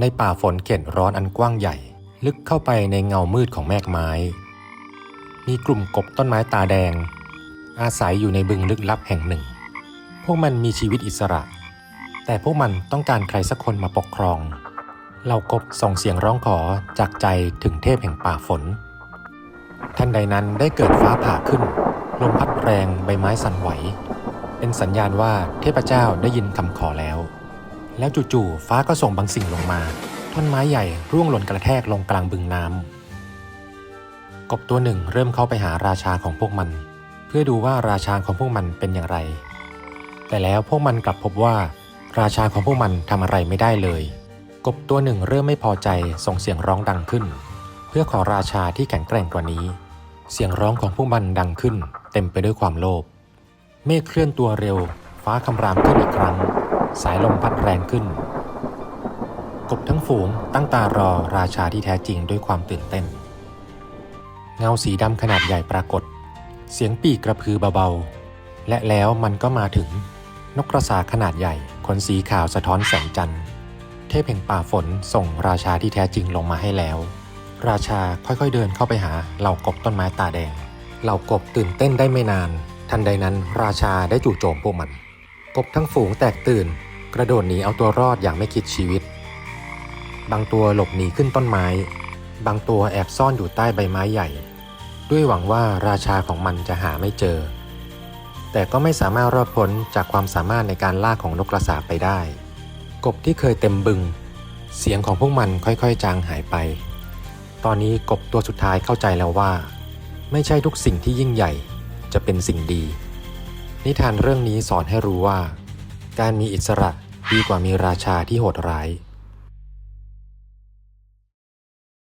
ในป่าฝนเข็ดร้อนอันกว้างใหญ่ ลึกเข้าไปในเงามืดของแมกไม้ มีกลุ่มกบต้นไม้ตาแดง อาศัยอยู่ในบึงลึกลับแห่งหนึ่ง พวกมันมีชีวิตอิสระ แต่พวกมันต้องการใครสักคนมาปกครองเหล่ากบส่งเสียงร้องขอจากใจถึงเทพแห่งป่าฝนทันใดนั้นได้เกิดฟ้าผ่าขึ้น ลมพัดแรงใบไม้สั่นไหว เป็นสัญญาณว่าเทพเจ้าได้ยินคำขอแล้ว แล้วจู่ๆฟ้าก็ส่งบางสิ่งลงมา ท่อนไม้ใหญ่ร่วงหล่นกระแทกลงกลางบึงน้ำกบตัวหนึ่งเริ่มเข้าไปหาราชาของพวกมัน เพื่อดูว่าราชาของพวกมันเป็นอย่างไร แต่แล้วพวกมันกลับพบว่า ราชาของพวกมันทำอะไรไม่ได้เลย กบตัวหนึ่งเริ่มไม่พอใจส่งเสียงร้องดังขึ้น เพื่อขอราชาที่แข็งแกร่งกว่านี้ เสียงร้องของพวกมันดังขึ้น เต็มไปด้วยความโลภเมฆเคลื่อนตัวเร็ว ฟ้าคำรามขึ้นอีกครั้ง สายลมพัดแรงขึ้น กบทั้งฝูงตั้งตารอราชาที่แท้จริงด้วยความตื่นเต้น เงาสีดำขนาดใหญ่ปรากฏ เสียงปีกกระพือเบาๆ และแล้วมันก็มาถึงนกกระสาขนาดใหญ่ขนสีขาวสะท้อนแสงจันทร์ เทพแห่งป่าฝนส่งราชาที่แท้จริงลงมาให้แล้ว ราชาค่อยๆเดินเข้าไปหาเหล่ากบต้นไม้ตาแดง เหล่ากบตื่นเต้นได้ไม่นาน ทันใดนั้นราชาได้จู่โจมพวกมัน กบทั้งฝูงแตกตื่น กระโดดหนีเอาตัวรอดอย่างไม่คิดชีวิต บางตัวหลบหนีขึ้นต้นไม้ บางตัวแอบซ่อนอยู่ใต้ใบไม้ใหญ่ ด้วยหวังว่าราชาของมันจะหาไม่เจอ แต่ก็ไม่สามารถรอดพ้นจากความสามารถในการล่าของนกกระสาไปได้ กบที่เคยเต็มบึง เสียงของพวกมันค่อยๆ จางหายไป ตอนนี้กบตัวสุดท้ายเข้าใจแล้วว่า ไม่ใช่ทุกสิ่งที่ยิ่งใหญ่จะเป็นสิ่งดี นิทานเรื่องนี้สอนให้รู้ว่า การมีอิสระ ดีกว่ามีราชาที่โหดร้าย